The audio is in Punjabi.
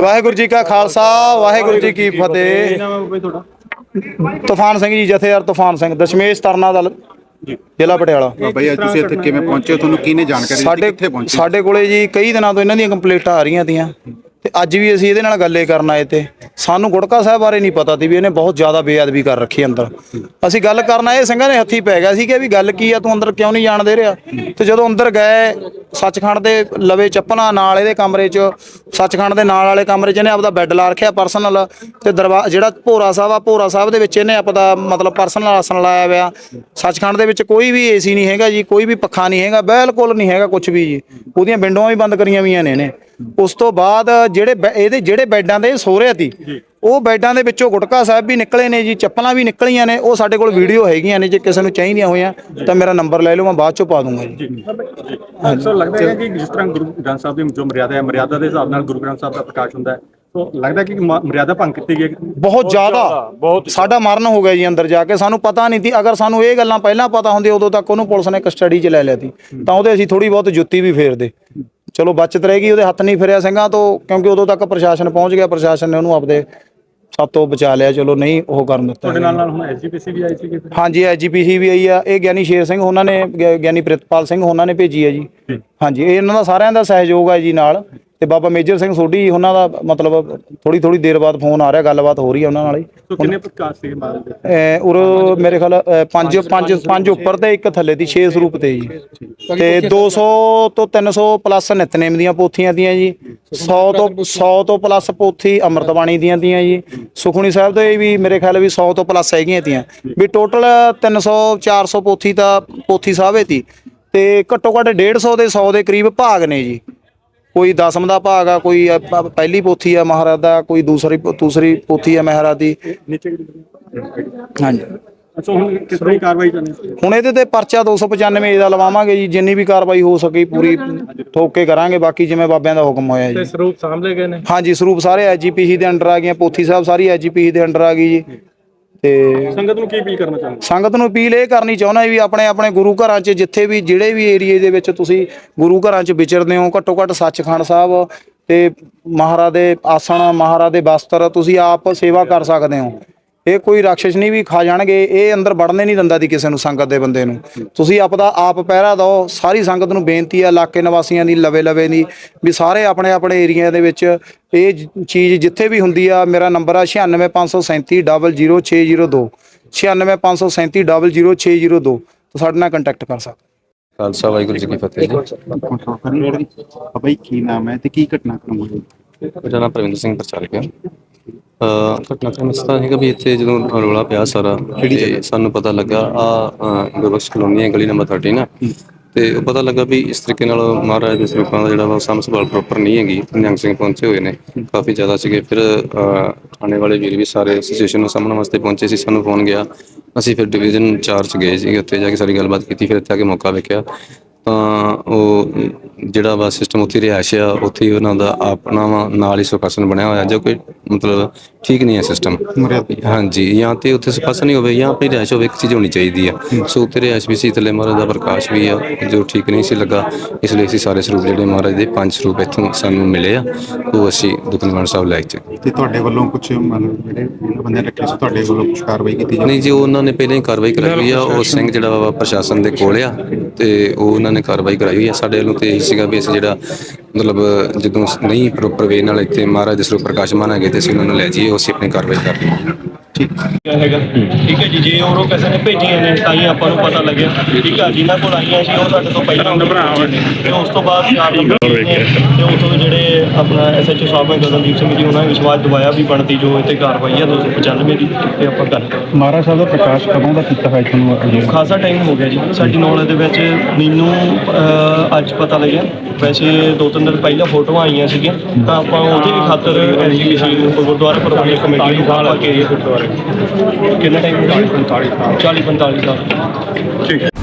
ਵਾਹਿਗੁਰੂ ਜੀ ਕਾ ਖਾਲਸਾ ਵਾਹਿਗੁਰੂ ਜੀ ਕੀ ਫਤਿਹ। ਤੂਫਾਨ ਸਿੰਘ ਜੀ ਜਥੇਦਾਰ ਤੂਫਾਨ ਸਿੰਘ ਦਸ਼ਮੇਸ਼ ਤਰਨਾ ਦਲ ਜ਼ਿਲ੍ਹਾ ਪਟਿਆਲਾ। ਬਾਬਾ ਜੀ ਅੱਜ ਤੁਸੀਂ ਇੱਥੇ ਕਿਵੇਂ ਪਹੁੰਚੇ ਹੋ? ਤੁਹਾਨੂੰ ਕਿਹਨੇ ਜਾਣਕਾਰੀ ਦਿੱਤੀ? ਕਿੱਥੇ ਪਹੁੰਚੇ ਸਾਡੇ ਕੋਲੇ ਜੀ ਕਈ ਦਿਨਾਂ ਤੋਂ ਇਹਨਾਂ ਦੀਆਂ ਕੰਪਲੀਟਾਂ ਆ ਰਹੀਆਂ ਤੀਆਂ। ਤੇ ਅੱਜ ਵੀ ਅਸੀਂ ਇਹਦੇ ਨਾਲ ਗੱਲੇ ਕਰਨ ਆਏ ਤੇ ਸਾਨੂੰ ਗੁੜਕਾ ਸਾਹਿਬ ਬਾਰੇ ਨਹੀਂ ਪਤਾ ਸੀ ਵੀ ਇਹਨੇ ਬਹੁਤ ਜ਼ਿਆਦਾ ਬੇਅਦਬੀ ਕਰ ਰੱਖੀ ਅੰਦਰ। ਅਸੀਂ ਗੱਲ ਕਰਨ ਆਏ, ਸਿੰਘਾਂ ਨੇ ਹੱਥੀ ਪੈ ਗਿਆ ਸੀ ਕਿ ਵੀ ਗੱਲ ਕੀ ਆ, ਤੂੰ ਅੰਦਰ ਕਿਉਂ ਨਹੀਂ ਜਾਣ ਦੇ ਰਿਹਾ? ਤੇ ਜਦੋਂ ਅੰਦਰ ਗਏ, ਸੱਚਖੰਡ ਦੇ ਲਵੇ ਚੱਪਲਾਂ ਨਾਲ ਇਹਦੇ ਕਮਰੇ 'ਚ, ਸੱਚਖੰਡ ਦੇ ਨਾਲ ਵਾਲੇ ਕਮਰੇ 'ਚ ਇਹਨੇ ਆਪਦਾ ਬੈੱਡ ਲਾ ਰੱਖਿਆ ਪਰਸਨਲ ਤੇ ਦਰਵਾ, ਜਿਹੜਾ ਭੋਰਾ ਸਾਹਿਬ ਆ, ਭੋਰਾ ਸਾਹਿਬ ਦੇ ਵਿੱਚ ਇਹਨੇ ਆਪਦਾ ਮਤਲਬ ਪਰਸਨਲ ਆਸਣ ਲਾਇਆ ਹੋਇਆ। ਸੱਚਖੰਡ ਦੇ ਵਿੱਚ ਕੋਈ ਵੀ ਏਸੀ ਨਹੀਂ ਹੈਗਾ ਜੀ, ਕੋਈ ਵੀ ਪੱਖਾ ਨਹੀਂ ਹੈਗਾ, ਬਿਲਕੁਲ ਨਹੀਂ ਹੈਗਾ ਕੁਝ ਵੀ ਜੀ। ਉਹਦੀਆਂ ਵਿੰਡੋਆਂ ਵੀ ਬੰਦ ਕਰੀਆਂ ਹੋਈਆਂ ਨੇ ਇਹਨੇ। ਉਸ ਤੋਂ ਬਾਅਦ ਜਿਹੜੇ ਬੈ- ਇਹਦੇ ਜਿਹੜੇ ਬੈੱਡਾਂ ਦੇ ਸੋ ਰਿਹਾ ਸੀ ਉਹ ਬੈੱਡਾਂ ਦੇ ਵਿੱਚੋਂ ਗੁਟਕਾ ਸਾਹਿਬ ਵੀ ਨਿਕਲੇ ਨੇ ਜੀ ਚੱਪਲਾਂ ਵੀ ਨਿਕਲੀਆਂ ਨੇ ਉਹ ਸਾਡੇ ਕੋਲ ਵੀਡੀਓ ਹੈਗੀਆਂ ਨੇ ਜੇ ਕਿਸੇ ਨੂੰ ਚਾਹੀਦੀਆਂ ਹੋਈਆਂ ਤਾਂ ਮੇਰਾ ਨੰਬਰ ਲੈ ਲਓ ਮੈਂ ਬਾਅਦ ਚੋਂ ਪਾ ਦੂੰਗਾ ਜੀ। ਸਰ ਲੱਗਦਾ ਹੈ ਕਿ ਜਿਸ ਤਰ੍ਹਾਂ ਗੁਰੂ ਗ੍ਰੰਥ ਸਾਹਿਬ ਦੀ ਜੋ ਮਰਿਆਦਾ ਹੈ ਮਰਿਆਦਾ ਦੇ ਹਿਸਾਬ ਨਾਲ ਗੁਰੂ ਗ੍ਰੰਥ ਸਾਹਿਬ ਦਾ ਪ੍ਰਕਾਸ਼ ਹੁੰਦਾ ਹੈ ਸੋ ਲੱਗਦਾ ਹੈ ਕਿ ਮ- ਮਰਿਆਦਾ ਭੰਗ ਕੀਤੀ ਗਈ ਹੈ। ਬਹੁਤ ਜ਼ਿਆਦਾ ਸਾਡਾ ਮਰਨ ਹੋ ਗਿਆ ਜੀ ਅੰਦਰ ਜਾ ਕੇ ਸਾਨੂੰ ਪਤਾ ਨਹੀਂ ਸੀ ਅਗਰ ਸਾਨੂੰ ਇਹ ਗੱਲਾਂ ਪਹਿਲਾਂ ਪਤਾ ਹੁੰਦੀ ਉਦੋਂ ਤੱਕ ਉਹਨੂੰ ਪੁਲਿਸ ਨੇ ਕਸਟਡੀ 'ਚ ਲੈ ਲਿਆ ਸੀ ਤਾਂ ਉਹਦੇ ਅਸੀਂ ਥੋੜੀ ਬਹੁਤ ਜੁੱਤੀ ਵੀ ਫੇਰਦੇ। ਚਲੋ ਬਚਤ ਰਹੇਗੀ ਉਹਦੇ ਹੱਥ ਨਹੀਂ ਫਿਰਿਆ ਸਿੰਘਾਂ ਤੋਂ ਕਿਉਂਕਿ ਉਦੋਂ ਤੱਕ ਪ੍ਰਸ਼ਾਸਨ ਪਹੁੰਚ ਗਿਆ ਪ੍ਰਸ਼ਾਸਨ ਨੇ ਉਹਨੂੰ ਆਪਦੇ ਸਭ ਤੋਂ ਬਚਾ ਲਿਆ ਚਲੋ ਨਹੀਂ ਉਹ ਕਰਨ ਦਿੱਤਾ। ਤੁਹਾਡੇ ਨਾਲ ਨਾਲ ਹੁਣ ਐਸਜੀਪੀਸੀ ਵੀ ਆਈ ਸੀ ਹਾਂਜੀ ਐਜੀਪੀਸੀ ਵੀ ਆਈ ਆ ਇਹ ਗਿਆਨੀ ਸ਼ੇਰ ਸਿੰਘ ਉਹਨਾਂ ਨੇ ਗਿਆਨੀ ਪ੍ਰਿਤਪਾਲ ਸਿੰਘ ਉਹਨਾਂ ਨੇ ਭੇਜੀ ਹੈ ਜੀ। ਹਾਂਜੀ ਇਹ ਇਹਨਾਂ ਦਾ ਸਾਰਿਆਂ ਦਾ ਸਹਿਯੋਗ ਹੈ ਜੀ ਨਾਲ। ਤੇ ਬਾਬਾ ਮੇਜਰ ਸਿੰਘ ਸੋਢੀ ਉਹਨਾਂ ਦਾ ਮਤਲਬ ਥੋੜੀ ਥੋੜੀ ਦੇਰ ਬਾਅਦ ਫੋਨ ਆ ਰਿਹਾ ਗੱਲਬਾਤ ਹੋ ਰਹੀ ਹੈ ਉਹਨਾਂ ਨਾਲ ਹੀ। ਕਿੰਨੇ ਪ੍ਰਕਾਸ਼ ਸੀਗੇ ਦੇ? ਅਹ ਉਰ ਮੇਰੇ ਖਿਆਲ ਪੰਜ ਪੰਜ ਪੰਜ ਉੱਪਰ ਤੇ ਇੱਕ ਥੱਲੇ ਦੀ 6 ਸਰੂਪ ਤੇ ਜੀ। ਤੇ 200 ਤੋਂ 300 ਪਲੱਸ ਨਿਤਨੇਮ ਦੀਆਂ ਪੋਥੀਆਂ ਦੀਆਂ ਜੀ। 100 ਤੋਂ 100 ਤੋਂ ਪਲੱਸ ਪੋਥੀ ਅੰਮ੍ਰਿਤ ਬਾਣੀ ਦੀਆਂ ਦੀਆਂ ਜੀ। ਸੁਖਣੀ ਸਾਹਿਬ ਦੇ ਵੀ ਮੇਰੇ ਖਿਆਲ ਵੀ 100 ਤੋਂ ਪਲੱਸ ਹੈਗੀਆਂ ਤੀਆਂ। ਵੀ ਟੋਟਲ 300 400 ਪੋਥੀ ਤਾਂ ਪੋਥੀ ਸਾਹਿਬੇ ਤੀ। ਤੇ ਘੱਟੋ ਘੱਟ 150 ਦੇ 100 ਦੇ ਕਰੀਬ ਭਾਗ ਨੇ ਜੀ। ਕੋਈ ਦਸਮ ਦਾ ਭਾਗ ਆ ਕੋਈ ਪ- ਪਹਿਲੀ ਪੋਥੀ ਆ ਮਹਾਰਾਜ ਦਾ ਕੋਈ ਦੂਸਰੀ ਦੂਸਰੀ ਪੋਥੀ ਆ ਮਹਾਰਾਜ ਦੀ। ਨੀਚੇ ਹਾਂਜੀ। ਅੱਛਾ ਹੁਣ ਕਿਸ ਤਰ੍ਹਾਂ ਦੀ ਕਾਰਵਾਈ ਕਰਨੀ ਹੈ? ਹੁਣ ਇਹਦੇ ਤੇ ਪਰਚਾ 295 ਏ ਦਾ ਲਵਾਵਾਂਗੇ ਜੀ ਜਿੰਨੀ ਵੀ ਕਾਰਵਾਈ ਹੋ ਸਕੀ ਪੂਰੀ ਠੋਕ ਕੇ ਕਰਾਂਗੇ ਬਾਕੀ ਜਿਵੇਂ ਬਾਬਿਆਂ ਦਾ ਹੁਕਮ ਹੋਇਆ ਜੀ। ਸਰੂਪ ਸਾਹਮਣੇ ਗਏ ਨੇ? ਹਾਂਜੀ ਸਰੂਪ ਸਾਰੇ ਐਜੀਪੀਸੀ ਦੇ ਅੰਡਰ ਆ ਗਈਆਂ ਪੋਥੀ ਸਾਹਿਬ ਸਾਰੀ ਐਜੀਪੀਸੀ ਦੇ ਅੰਡਰ ਆ ਗਈ ਜੀ। ਤੇ ਸੰਗਤ ਨੂੰ ਕੀ ਅਪੀਲ ਕਰਨਾ ਚਾਹੁੰਦੇ ਸੰਗਤ ਨੂੰ ਅਪੀਲ ਇਹ ਕਰਨੀ ਚਾਹੁੰਦਾ ਵੀ ਆਪਣੇ ਆਪਣੇ ਗੁਰੂ ਘਰਾਂ 'ਚ ਜਿੱਥੇ ਵੀ ਜਿਹੜੇ ਵੀ ਏਰੀਏ ਦੇ ਵਿੱਚ ਤੁਸੀਂ ਗੁਰੂ ਘਰਾਂ 'ਚ ਵਿਚਰਦੇ ਹੋ ਘੱਟੋ ਘੱਟ ਸੱਚਖੰਡ ਸਾਹਿਬ ਤੇ ਮਹਾਰਾਜ ਦੇ ਆਸਣ ਮਹਾਰਾਜ ਦੇ ਬਸਤਰ ਤੁਸੀਂ ਆਪ ਸੇਵਾ ਕਰ ਸਕਦੇ ਹੋ। ਇਹ ਕੋਈ ਰਾਖਸ਼ ਨਹੀਂ ਵੀ ਖਾ ਜਾਣਗੇ ਇਹ ਅੰਦਰ ਵੜਨੇ ਨਹੀਂ ਦਿੰਦਾ ਦੀ ਕਿਸੇ ਨੂੰ ਸੰਗਤ ਦੇ ਬੰਦੇ ਨੂੰ। ਤੁਸੀਂ ਆਪਦਾ ਆਪ ਪਹਿਰਾ ਦਿਓ ਸਾਰੀ ਸੰਗਤ ਨੂੰ ਬੇਨਤੀ ਹੈ ਇਲਾਕੇ ਨਿਵਾਸੀਆਂ ਦੀ ਲਵੇ ਲਵੇ ਦੀ ਵੀ ਸਾਰੇ ਆਪਣੇ ਆਪਣੇ ਏਰੀਆ ਦੇ ਵਿੱਚ ਇਹ ਚੀਜ਼ ਜਿੱਥੇ ਵੀ ਹੁੰਦੀ ਆ ਮੇਰਾ ਨੰਬਰ ਆ 9657300602 9657300602 ਤੋਂ ਸਾਡੇ ਨਾਲ ਕੰਟੈਕਟ ਕਰ ਸਕਦੇ ਖਾਲਸਾ ਵਾਹਿਗੁਰੂ ਜੀ ਕੀ ਫਤਿਹ ਜੀ। ਜੀ ਕੀ ਨਾਮ ਹੈ ਤੇ ਕੀ ਘਟਨਾ ਕਰਮ ਹੋਈ? ਮੇਰਾ ਨਾਮ ਪ੍ਰਵਿੰਦਰ ਸਿੰਘ ਪ੍ਰਚਾਰਕ ਹੈ। ਘਟਨਾਕ੍ਰਮ ਇਸ ਤਰ੍ਹਾਂ ਹੈਗਾ ਵੀ ਇੱਥੇ ਜਦੋਂ ਰੌਲਾ ਪਿਆ ਸਾਰਾ ਤੇ ਸਾਨੂੰ ਪਤਾ ਲੱਗਾ ਆ ਗੁਰਬਖਸ਼ ਕਲੋਨੀ ਹੈ ਗਲੀ ਨੰਬਰ 13 ਨਾ। ਤੇ ਉਹ ਪਤਾ ਲੱਗਾ ਵੀ ਇਸ ਤਰੀਕੇ ਨਾਲ ਮਹਾਰਾਜ ਦੇ ਸਰੂਪਾਂ ਦਾ ਜਿਹੜਾ ਵਾ ਸਾਂਭ ਸੰਭਾਲ ਪ੍ਰੋਪਰ ਨਹੀਂ ਹੈਗੀ ਨਿਹੰਗ ਸਿੰਘ ਪਹੁੰਚੇ ਹੋਏ ਨੇ ਕਾਫੀ ਜ਼ਿਆਦਾ ਸੀਗੇ। ਫਿਰ ਥਾਣੇ ਵਾਲੇ ਵੀਰ ਵੀ ਸਾਰੇ ਸਿਚੁਏਸ਼ਨ ਨੂੰ ਸਾਹਮਣੇ ਵਾਸਤੇ ਪਹੁੰਚੇ ਸੀ ਸਾਨੂੰ ਫੋਨ ਗਿਆ। ਅਸੀਂ ਫਿਰ ਡਿਵੀਜ਼ਨ ਚਾਰਜ ਗਏ ਸੀ ਉੱਥੇ ਜਾ ਕੇ ਸਾਰੀ ਗੱਲਬਾਤ ਕੀਤੀ ਫਿਰ ਇੱਥੇ ਆ ਕੇ ਮੌਕਾ ਵੇਖਿਆ। ਤਾਂ ਉਹ ਜਿਹੜਾ ਵਾ ਸਿਸਟਮ ਉੱਥੇ ਰਿਹਾਇਸ਼ ਆ ਉੱਥੇ ਹੀ ਉਹਨਾਂ ਦਾ ਆਪਣਾ ਵਾ ਨਾਲ ਹੀ ਸੁਖਾਸਨ ਬਣਿਆ ਹੋਇਆ ਜੋ ਕਿ ਮਤਲਬ ਠੀਕ ਨਹੀਂ ਹੈ ਸਿਸਟਮ ਹਾਂਜੀ ਜਾਂ ਤੇ ਉੱਥੇ ਸੁਖਾਸਨ ਹੀ ਹੋਵੇ ਜਾਂ ਫਿਰ ਰਿਹਾਇਸ਼ ਹੋਵੇ ਇੱਕ ਚੀਜ਼ ਹੋਣੀ ਚਾਹੀਦੀ ਆ। ਸੋ ਉੱਥੇ ਰਿਹਾਇਸ਼ ਵੀ ਸੀ ਥੱਲੇ ਮਹਾਰਾਜ ਦਾ ਪ੍ਰਕਾਸ਼ ਵੀ ਆ ਜੋ ਠੀਕ ਨਹੀਂ ਸੀ ਲੱਗਾ ਇਸ ਲਈ ਅਸੀਂ ਸਾਰੇ ਸਰੂਪ ਜਿਹੜੇ ਮਹਾਰਾਜ ਦੇ ਪੰਜ ਸਰੂਪ ਇੱਥੋਂ ਸਾਨੂੰ ਮਿਲੇ ਆ ਉਹ ਅਸੀਂ ਦੁਖਨਿਵਾਰਨ ਸਾਹਿਬ ਲੈ ਕੇ ਤੇ ਤੁਹਾਡੇ ਵੱਲੋਂ ਕੁਝ ਮਤਲਬ ਜਿਹੜੇ ਬੰਦੇ ਰੱਖੇ ਸੀ ਤੁਹਾਡੇ ਵੱਲੋਂ ਕੁਝ ਕਾਰਵਾਈ ਕੀਤੀ ਜਾਵੇ? ਨਹੀਂ ਜੀ ਉਹਨਾਂ ਨੇ ਪਹਿਲਾਂ ਹੀ ਕਾਰਵਾਈ ਕਰਾਈ ਆ ਉਹ ਸਿੰਘ ਜਿਹੜਾ ਵਾ ਪ੍ਰਸ਼ਾਸਨ ਦੇ ਕੋਲ ਆ। ਤੇ ਉਹ ਉਹਨਾਂ ਨੇ ਕਾਰਵਾਈ ਕਰਾਈ ਹੋਈ ਆ ਸਾਡੇ ਵੱਲੋਂ ਤੇ ਇਹ ਸੀਗਾ ਵੀ ਅਸੀਂ ਜਿਹੜਾ ਮਤਲਬ ਜਦੋਂ ਨਹੀਂ ਪ੍ਰੋਪਰ ਵੇ ਨਾਲ ਇੱਥੇ ਮਹਾਰਾਜ ਦੇ ਸਰੂਪ ਪ੍ਰਕਾਸ਼ ਮਾਨਾਂਗੇ ਤੇ ਅਸੀਂ ਉਹਨਾਂ ਨੂੰ ਲੈ ਜਾਈਏ, ਉਹ ਅਸੀਂ ਆਪਣੀ ਕਾਰਵਾਈ ਕਰਦੇ ਹਾਂ ਹੈਗਾ ਠੀਕ ਹੈ ਜੀ ਜੇ ਉਹ ਕਿਸੇ ਨੇ ਭੇਜੀਆਂ ਨੇ ਤਾਂ ਹੀ ਆਪਾਂ ਨੂੰ ਪਤਾ ਲੱਗਿਆ। ਠੀਕ ਹੈ ਜਿਨ੍ਹਾਂ ਕੋਲ ਆਈਆਂ ਸੀ ਉਹ ਸਾਡੇ ਤੋਂ ਪਹਿਲਾਂ ਤੇ ਉਸ ਤੋਂ ਬਾਅਦ ਚਾਰ ਨੰਬਰ ਤੇ ਉਥੋਂ ਜਿਹੜੇ ਆਪਣਾ ਐਸਐਚਓ ਸਾਹਿਬ ਹੈ ਗਗਨਦੀਪ ਸਿੰਘ ਜੀ ਉਹਨਾਂ ਨੇ ਵਿਸ਼ਵਾਸ ਦਿਵਾਇਆ ਵੀ ਬਣਦੀ ਜੋ ਇੱਥੇ ਕਾਰਵਾਈ ਆ 295 ਦੀ ਤੇ ਆਪਾਂ ਕਰ ਮਹਾਰਾਜ ਸਾਹਿਬ ਦਾ ਪ੍ਰਕਾਸ਼ ਕਦੋਂ ਦਾ ਕੀਤਾ ਹੋਇਆ ਤੁਹਾਨੂੰ ਖਾਸਾ ਟਾਈਮ ਹੋ ਗਿਆ ਜੀ। ਸਾਡੀ ਨੌਲੇਜ ਦੇ ਵਿੱਚ ਮੈਨੂੰ ਅੱਜ ਪਤਾ ਲੱਗਿਆ। ਵੈਸੇ ਦੋ ਤਿੰਨ ਦਿਨ ਪਹਿਲਾਂ ਫੋਟੋਆਂ ਆਈਆਂ ਸੀਗੀਆਂ ਤਾਂ ਆਪਾਂ ਉਹਦੀ ਵੀ ਖਾਤਰ ਐਜੂਕੇਸ਼ਨ ਗੁਰਦੁਆਰਾ ਪ੍ਰਬੰਧਕ ਕਮੇਟੀ ਨੂੰ ਕਹਾ ਕੇ ਗੁਰਦੁਆਰੇ। ਕਿੰਨਾ ਟਾਈਮ 40 45 40 45 ਸਾਲ?